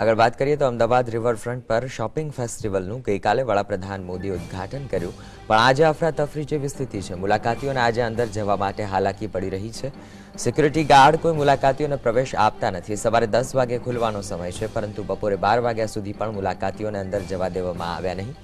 આગળ વાત કરીએ તો અમદાવાદ રિવરફ્રન્ટ પર શોપિંગ ફેસ્ટિવલનું ગઈકાલે વડાપ્રધાન મોદીએ ઉદ્ઘાટન કર્યું. પણ આજે અફરાતફરી જેવી સ્થિતિ છે. મુલાકાતીઓને આજે અંદર જવા માટે હાલાકી પડી રહી છે. સિક્યુરિટી ગાર્ડ કોઈ મુલાકાતીઓને પ્રવેશ આપતા નથી. સવારે દસ વાગે ખુલવાનો સમય છે, પરંતુ બપોરે બાર વાગ્યા સુધી પણ મુલાકાતીઓને અંદર જવા દેવામાં આવ્યા નહીં.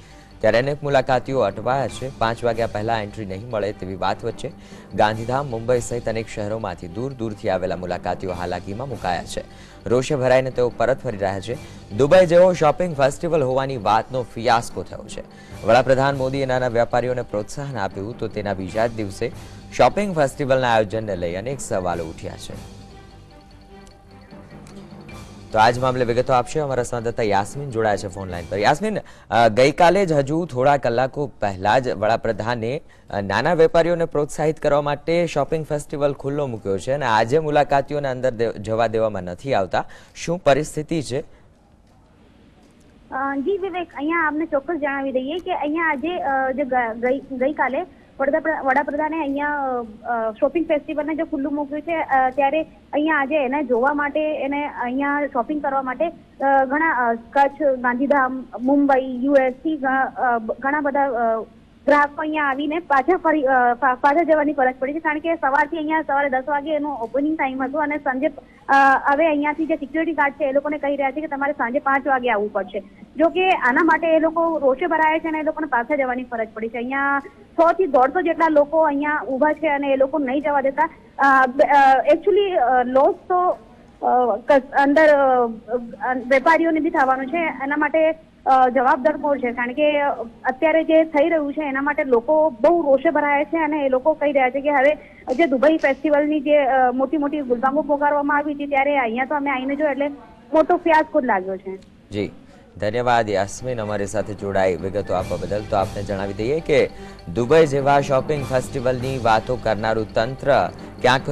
ત્યારે અનેક મુલાકાતીઓ અટવાયા છે. પાંચ વાગ્યા પહેલા એન્ટ્રી નહીં મળે તેવી વાત વચ્ચે ગાંધીધામ, મુંબઈ સહિત અનેક શહેરોમાંથી દૂર દૂરથી આવેલા મુલાકાતીઓ હાલાકીમાં મુકાયા છે. રોષે ભરાઈને તેઓ પરત ફરી રહ્યા છે. દુબઈ જેવો શોપિંગ ફેસ્ટિવલ હોવાની વાતનો ફિયાસ્કો થયો છે. વડાપ્રધાન મોદીએ નાના વેપારીઓને પ્રોત્સાહન આપ્યું તો તેના બીજા જ દિવસે શોપિંગ ફેસ્ટિવલના આયોજનને લઈ અનેક સવાલો ઉઠ્યા છે. તો આજ મામલે વિગતો આપશે અમારા સંવાદદાતા યાસ્મીન જોડાયા છે ફોન લાઈન પર. યાસ્મીન ગઈકાલે જ હજુ થોડા કલાકો પહેલા જ વડાપ્રધાને નાના વેપારીઓને પ્રોત્સાહિત કરવા માટે શોપિંગ ફેસ્ટિવલ ખુલ્લો મૂક્યો છે અને આજે મુલાકાતીઓને અંદર જવા દેવામાં નથી આવતા. શું પરિસ્થિતિ છે? જી વિવેક, અહીંયા આપને ચોક્કસ જણાવી દઈએ કે અહીંયા આજે ગઈકાલે વડાપ્રધાને અહીંયા શોપિંગ ફેસ્ટિવલને જે ખુલ્લું મૂક્યું છે ત્યારે અહીંયા આજે એને જોવા માટે એને અહીંયા શોપિંગ કરવા માટે ઘણા કચ્છ ગાંધીધામ મુંબઈ યુએસથી ઘ- અ, ઘણા બધા ગ્રાહકો અહીંયા આવીને પાછા ફરી પાછા જવાની ફરજ પડી છે. કારણ કે સવારથી અહીંયા સવારે દસ વાગે એનું ઓપનિંગ ટાઈમ હતું અને સાંજે હવે અહીંયાથી જે સિક્યુરિટી ગાર્ડ છે એ લોકોને કહી રહ્યા છે કે તમારે સાંજે પાંચ વાગે આવવું પડશે. જો કે આના માટે એ લોકો રોષે ભરાયા છે અને એ લોકોને પાછા જવાની ફરજ પડી છે. અહીંયા સો થી દોઢસો જેટલા લોકો અહીંયા ઊભા છે અને એ લોકો નહીં જવા દેતા. એકચ્યુઅલી લોસ તો અંદર વેપારીઓને બી થવાનું છે. એના માટે જવાબદાર કોણ છે? કારણ કે અત્યારે જે થઈ રહ્યું છે, એના માટે લોકો બહુ રોષે ભરાયા છે અને એ લોકો કહી રહ્યા છે કે હવે જે દુબઈ ફેસ્ટિવલની જે મોટી મોટી ગુલબાંગો પોકારવામાં આવી હતી, ત્યારે અહીંયા તો અમે આવીને જો એટલે મોટો ફિયાસ્કો જ લાગ્યો છે. જી. ધન્યવાદ, યાસ્મીન અમારી સાથે જોડાઈ વિગતો આપવા બદલ. તો આપને જણાવી દઈએ કે દુબઈ જેવા શોપિંગ ફેસ્ટિવલની વાતો કરનારું તંત્ર ક્યાંક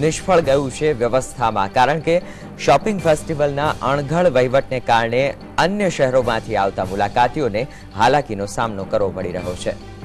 નિષ્ફળ ગયું છે વ્યવસ્થામાં. કારણ કે શોપિંગ ફેસ્ટિવલના અણઘડ વહીવટને કારણે અન્ય શહેરોમાંથી આવતા મુલાકાતીઓને હાલાકીનો સામનો કરવો પડી રહ્યો છે.